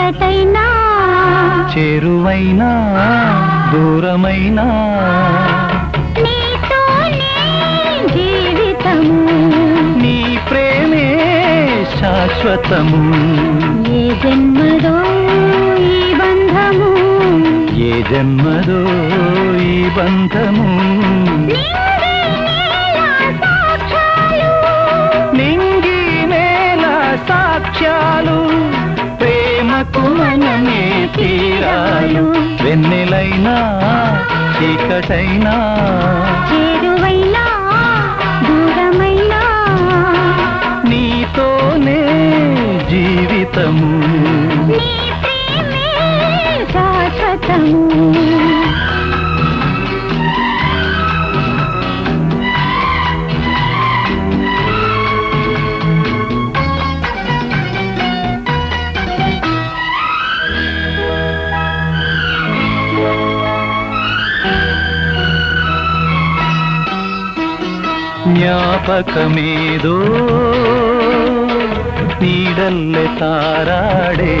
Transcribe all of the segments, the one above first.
చీకటైనా చేరువైనా దూరమైనా. జీవితము. నీ ప్రేమే శాశ్వతము. ఏ జన్మదో ఈ బంధము. ఏ జన్మదో ఈ బంధము. తీరాలు వెన్నెలైనా చీకటైనా. చేరువైనా దూరమైనా. నీతోనే జీవితము. శాశ్వతము. ಜ್ಞಾಪಕಮೇದೋ ನೀಡಲ್ಲೆ ತಾರಾಡೆ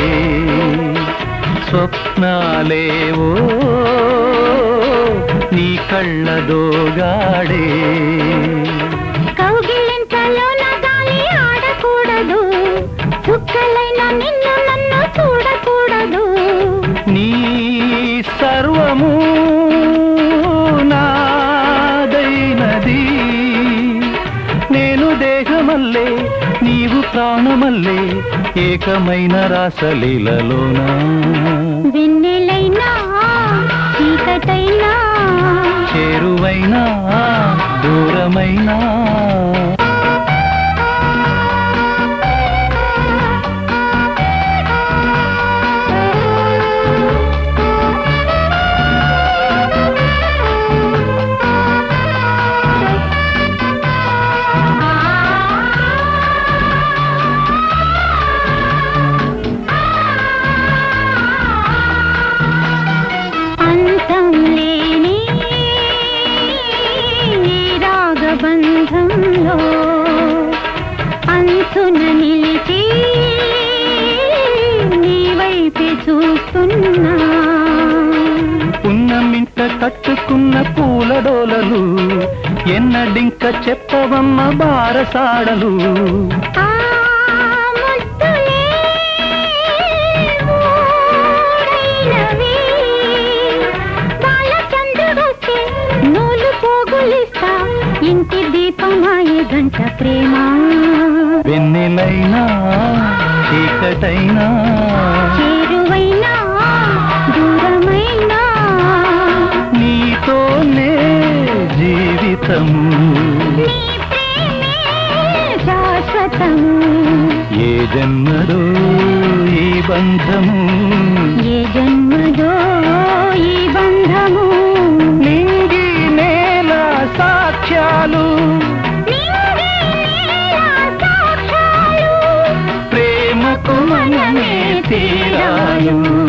ಸ್ವಪ್ನಾಲೇವೋ నీ కళ్ళదోగాడే కౌగిలింతలోన గాలి ఆడకూడదు చుక్కలైన నిన్ను నన్ను చూడకూడదు నీ సర్వము నేను దేహమల్లే నీవు ప్రాణమల్లే ఏకమైన రాసలీలలోనా? వెన్నెలైనా చీకటైనా చేరువైనా దూరమైనా? కట్టుకున్న పూలడోలలు ఎన్నడింక చెప్పవమ్మ బారసాడలు. ఇంటి దీపమాయే గంట ప్రేమ. వెన్నెలైనా చీకటైనా ప్రేమే శాశ్వతము. ఏ జన్మలో ఈ బంధము? ఏ జన్మదో ఈ బంధము? నింగి నేల సాక్ష్యాలు. నింగి నేల సాక్ష్యాలు. ప్రేమకు మనమే తీరాలు.